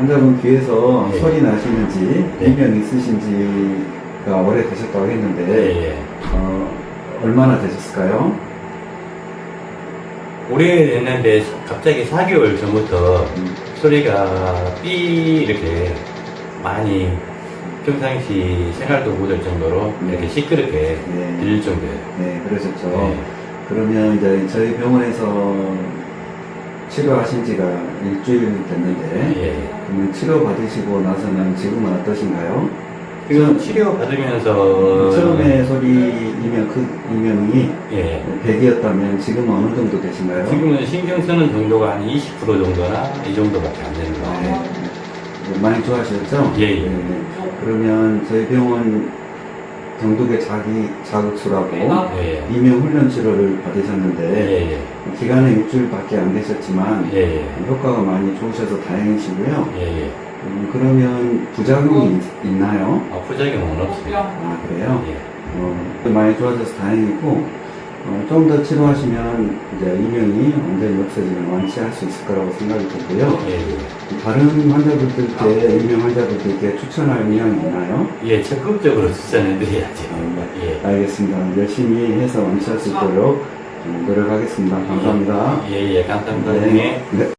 환자분 귀에서 예. 소리 나시는지 네. 이명 있으신지가 오래 되셨다고 했는데 예, 예. 어, 얼마나 되셨을까요? 오래됐는데 갑자기 4개월 전부터 음, 소리가 삐 이렇게 많이 평상시 생활도 못할 정도로 네. 이렇게 시끄럽게 네. 들릴 정도예요. 네, 그러셨죠. 네. 그러면 이제 저희 병원에서 치료하신 지가 일주일 됐는데 예. 그러면 치료 받으시고 나서는 지금은 어떠신가요? 지금 치료 받으면서 처음에 소리 이명 그 이명이 예. 100이었다면 지금은 어느 정도 되신가요? 지금은 신경 쓰는 정도가 한 20% 정도나 이 정도밖에 안 되는 것 같아요. 네. 많이 좋아하셨죠? 예, 예. 네. 그러면 저희 병원 경북의 자기 자극수라고 예, 이명 훈련 치료를 받으셨는데 예, 예, 기간은 일주일밖에 안 되셨지만 예, 예, 효과가 많이 좋으셔서 다행이시고요. 예, 예. 음, 그러면 부작용이 있, 있나요? 아, 부작용은 없습니다. 아 그래요? 예, 어, 많이 좋아져서 다행이고 어, 좀더 치료하시면 이제 이명이 완전히 없어지면 완치할 수 있을 거라고 생각이 들고요. 예, 예. 다른 환자분들께 이명 환자분들께 추천할 의향이 있나요? 예, 적극적으로 추천해드려야죠. 예. 알겠습니다. 열심히 해서 완치할 수 있도록 음, 노력하겠습니다. 감사합니다. 예, 예, 감사합니다. 네. 네.